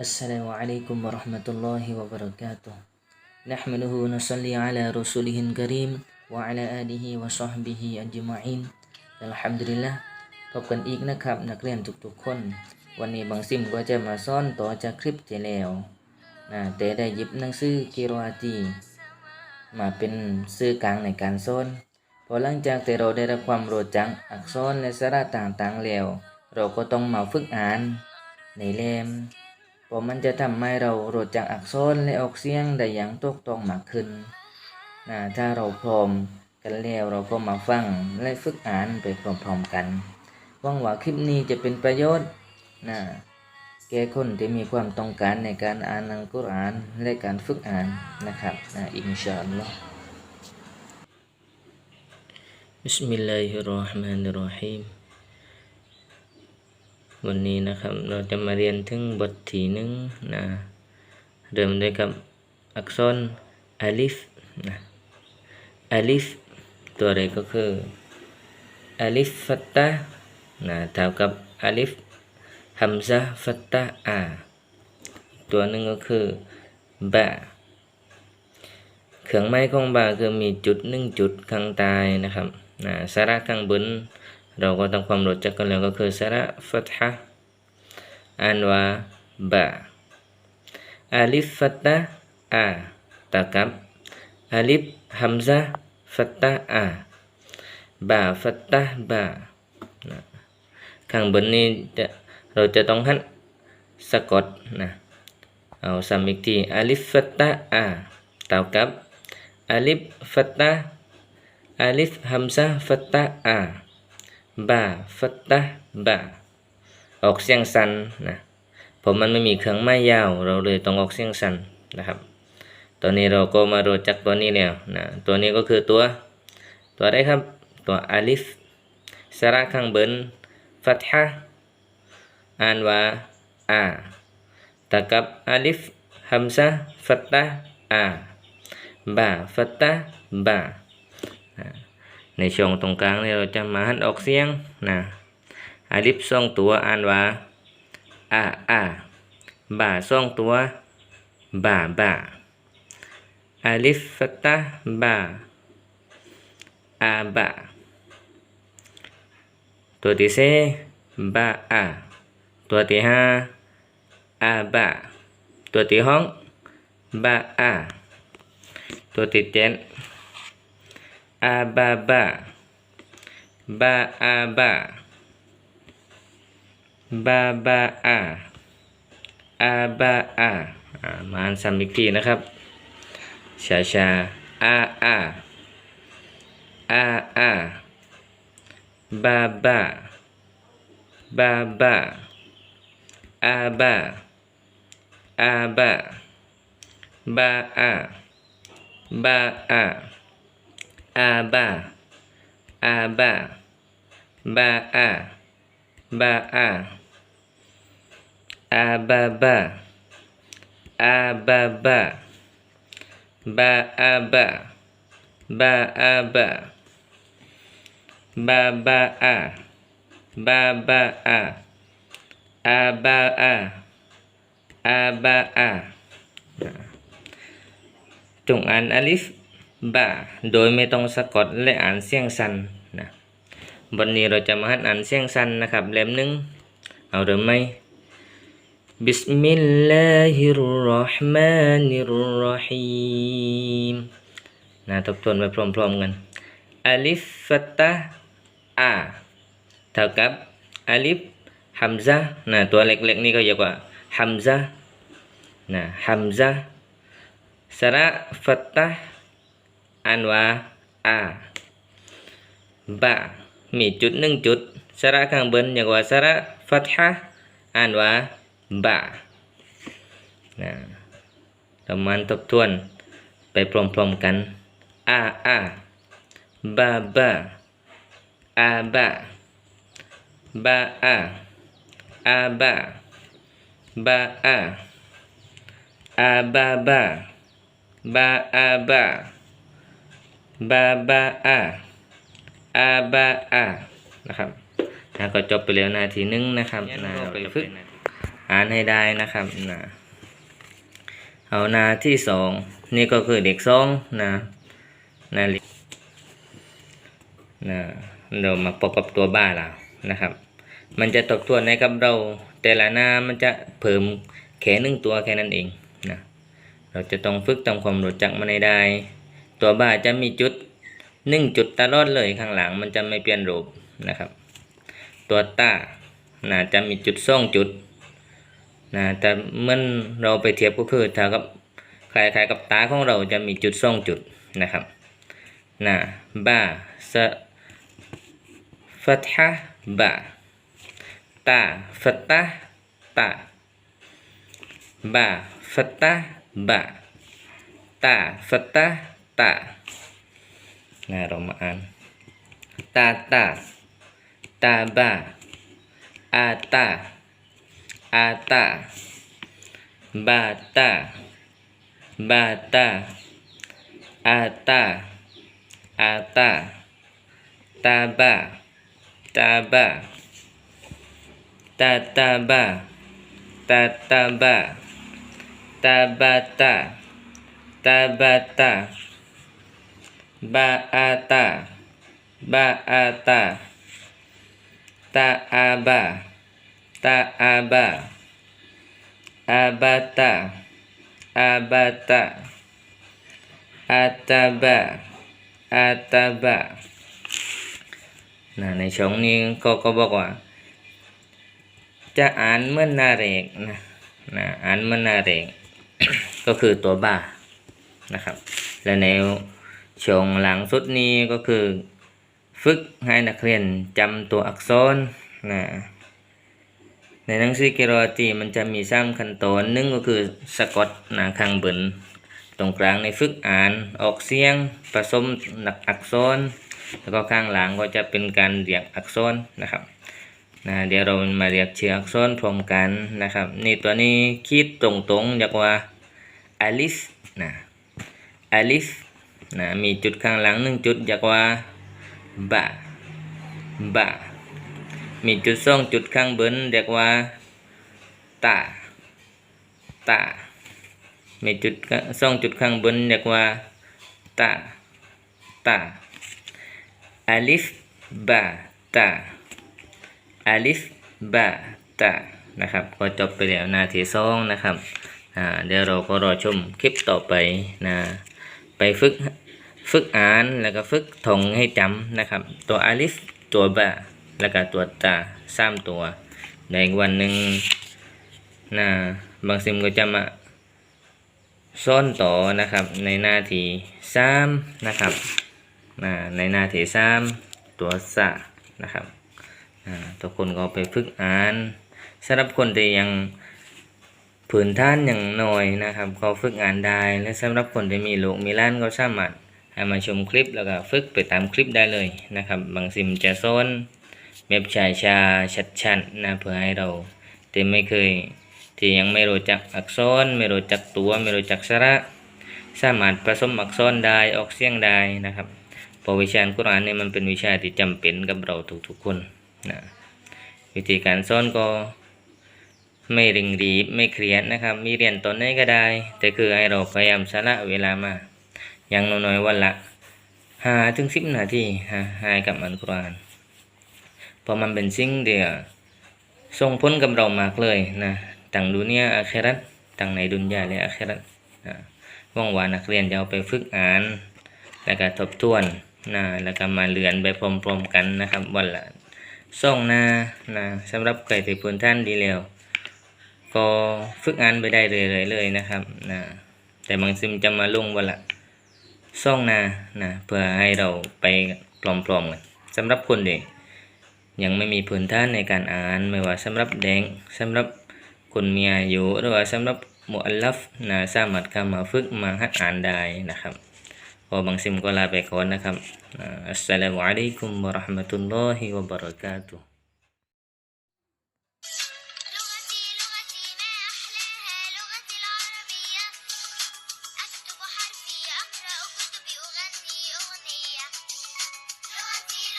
السلام عليكم ورحمة الله وبركاته نحمده ونصلي على رسوله الكريم وعلى آله وصحبه أجمعين الحمد لله พบกันอีกนะครับนักเรียนทุกๆคน วันนี้บางซิมก็จะมาสอนต่อจากคลิปที่แล้วนะแต่ได้หยิบหนังสือกิโรอาตีมาเป็นสื่อกลางในการสอนพอหลังจากที่เราได้รับความรู้จักอักษรและสระต่างๆแล้ว เราก็ต้องมาฝึกอ่านในเล่ม เพ ราะมันจะทำให้เรารู้จักอักษรและออกเสียงได้อย่างถูกต้องมากขึ้นนะถ้าเราพร้อมกันแล้วเราก็มาฟังและฝึกอ่านไปพร้อมๆกัน หวังว่าคลิปนี้จะเป็นประโยชน์นะแก่คนที่มีความต้องการในการอ่านอัลกุรอานและการฝึกอ่านนะครับนะอินชาอัลลอฮ์ بسم الله الرحمن الرحيم วันนี้นะครับเราจะมาเรียนถึงบทที่หนึ่งนะเริ่มด้วยกับอักษรอาลิฟนะอาลิฟตัวแรกก็คืออาลิฟฟัตตานะเท่ากับอาลิฟฮัมซะฟัตตาอาตัวหนึ่งก็คือบะเครื่องไม้ของบาคือมีจุดหนึ่งจุดข้างใต้นะครับนะสระข้างบน เราก็ทำความรู้จักกันแล้วก็คือสระฟัตฮะอ่านว่าบะอาลิฟฟัตตะอาตะกับอาลิฟฮัมซะฟัตตะอาบะฟัตตะบะข้างบนนี้จะเราจะต้องหันสะกดนะเอาซ้ำอีกทีอาลิฟฟัตตะอาเท่ากับอาลิฟฟัตตะอาลิฟฮัมซะฟัตตะอา บาฟัตตะบาออกเสียงสันนะผมมันไม่มีเครื่องไม้ยาว เราเลยต้องออกเสียงสันนะครับ ตอนนี้เราก็มารู้จักตัวนี้แล้วนะตัวนี้ก็คือตัว ตัวอะไรครับตัวอาลิฟสระข้างบนฟัตฮะอ่านว่าอาตะกับอาลิฟฮัมซะฟัตตะอาบาฟัตตะบา ในช่วงตรงกลางนี่เราจะมาหันออกเสียงนะอาลิฟสองตัวอ่านว่าอาอาบาสองตัวบาบาอาลิฟฟัตตาบาอาบาตัวที่สี่บาอาตัวที่ห้าอาบาตัวที่ห้องบาอาตัวที่เจ็ด ababa ba aba baba a aba a อ่ามาอ่านซ้ำอีกทีนะครับชาชาอาอาอาอาบาบาบาบาอาบาอาบาบาอาบาอา aba. Aba. Ba a baa. Baa. Ababa. Ababa. Baaba. Baaba. Babaa. Babaa. Abaa. Abaa. A Tung'an alif. บะโดยไม่ต้องสะกดและอ่านเสียงสั้นนะวันนี้เราจะมาหัดอ่านเสียงสั้นนะครับเล่มหนึ่งเอาเริ่มไหมบิสมิลลาฮิรราะห์มานิรราะฮีมนะทบทวนไปพร้อมๆกันอัลิฟฟัตตะอาเท่ากับอัลิฟฮัมซะนะตัวเล็กๆนี่ก็เรียกว่าฮัมซะนะฮัมซะสระฟัตตะ อ่านว่าอาบะมีจุดหนึ่งจุดสระข้างบนเรียกว่าสระฟัตฮะอ่านว่าบะนะเรามาณทบทวนไปพร้อมๆกันอาอาบาบาอาบะบาอาอาบะบาอาอาบาบาบาอาบา บาบาอาอาบาอานะครับนะก็จบไปแล้วนาทีหนึงนะครับนะเราไปฝึกอ่านให้ได้นะครับนะเอาหนาที่สองนี่ก็คือเด็กสองนะนะนะเรามาพบกับตัวบ้าแล้วนะครับ มันจะตกตัวในกับเรา แต่ละหน้ามันจะเพิ่มแค่หนึ่งตัวแค่นั้นเองนะเราจะต้องฝึกทำความรู้จักมันให้ได้ ตัวบ้าจะมีจุดหนึ่งจุดตลอดเลยข้างหลังมันจะไม่เปลี่ยนรูปนะครับ ตัวต้านะจะมีจุดสองจุดนะแต่เมื่อเราไปเทียบก็คือเท่ากับคล้ายๆกับตาของเราจะมีจุดสองจุดนะครับนะบ้าสะฟัตฮะบ้าตาฟัตตะตาบ้าฟัตตะบ้าตาฟัตตะ ta nah romaan. Tata. Taba. Ata. Ata. Bata. Bata. Ata. Ata. Taba. Taba. Tataba. Tataba. Tabata. Tabata. บาอาตาบาอาตาตาอาบาตาอาบาอาบาตาอาบาตาอาตาบาอาตาบานะในช่องนี้ก็ก็บอกว่า จะอ่านเมื่อนาเรกนะนะอ่านเมื่อนาเรก ก็คือตัวบานะครับ และใน ช่องหลังสุดนี้ก็คือ ฝึกให้นักเรียนจำตัวอักษรนะในหนังสือเกรอตีมันจะมีสามขั้นตอนหนึ่งก็คือสะกดนะข้างบนตรงกลางในฝึกอ่านออกเสียงผสมหนักอักษร แล้วก็ข้างหลังก็จะเป็นการเรียกอักษรนะครับนะเดี๋ยวเรามาเรียกชื่ออักษรพร้อมกันนะครับนี่ตัวนี้คิดตรงๆเรียกว่าอลิฟนะอลิฟ นะมีจุดข้างหลังหนึ่งจุดเรียกว่าบะบะมีจุดสองจุดข้างบนเรียกว่าตาตามีจุดสองจุดข้างบนเรียกว่าตาตาอัลิฟบะตาอัลิฟบะตานะครับ ก็จบไปแล้วนาทีสองนะครับเดี๋ยวเราก็รอชมคลิปต่อไปนะไปฝึก ฝึกอ่านแล้วก็ฝึกท่องให้จำนะครับ ตัวอาลิฟตัวบะแล้วก็ตัวตาสามตัวในวันหนึ่งนะบางซิมก็จะมาซ่อนต่อนะครับในหน้าที่สามนะครับนะในหน้าที่สามตัวสะนะครับอ่าทุกคนก็ไปฝึกอ่านสำหรับคนที่ยังผืนท่านอย่างน้อยนะครับ ก็ฝึกอ่านได้และสำหรับคนที่มีลูกมีล้านก็สามารถ ให้มาชมคลิปแล้วก็ฝึกไปตามคลิปได้เลยนะครับ บางซิมจะซ้อนแบบชาชาชัดๆนนะเพื่อให้เราที่ไม่เคยที่ยังไม่รู้จักอักษรไม่รู้จักตัวไม่รู้จักสระสามารถผสมอักษรได้ออกเสียงได้นะครับเพราะวิชาอัลกุรานเนี่ยมันเป็นวิชาที่จำเป็นกับเราทุกๆคนนะวิธีการสอนก็ไม่ริงรีบไม่เครียดนะครับ มีเรียนตอนไหนก็ได้ แต่คือให้เราพยายามสละเวลามา อย่างน้อยๆวันละห้าถึงสิบนาทีฮะให้กับอัลกุรอานเพราะมันเป็นสิ่งเดียวส่งผลกับเรามากเลยนะตั้งดุนยาอาครัตตั้งในดุนยาและอาครัตนะว่างวานักเรียนจะเอาไปฝึกอ่าน แล้วก็ทบทวนนะแล้วก็มาเรียนไปพร้อมๆกันนะครับวันละส่งหน้านะสำหรับใครที่พื้นท่านดีแล้ว ก็ฝึกอ่านไปได้เรื่อยๆเลยนะครับนะแต่บางซิมจะมาลงวันละ ซ่องนานะเพื่อให้เราไปพร้อมๆกันสำหรับคนเด็กยังไม่มีพื้นฐานในการอ่านไม่ว่าสำหรับเด็กสำหรับคนมีอายุหรือว่าสำหรับมุอัลลัฟนะสามารถเข้ามาฝึกมาหัดอ่านได้นะครับพอบางซิมก็ลาไปก่อนนะครับอัสสลามุอะลัยกุมวะราะห์มะตุลลอฮิวะบะเราะกาตุฮ์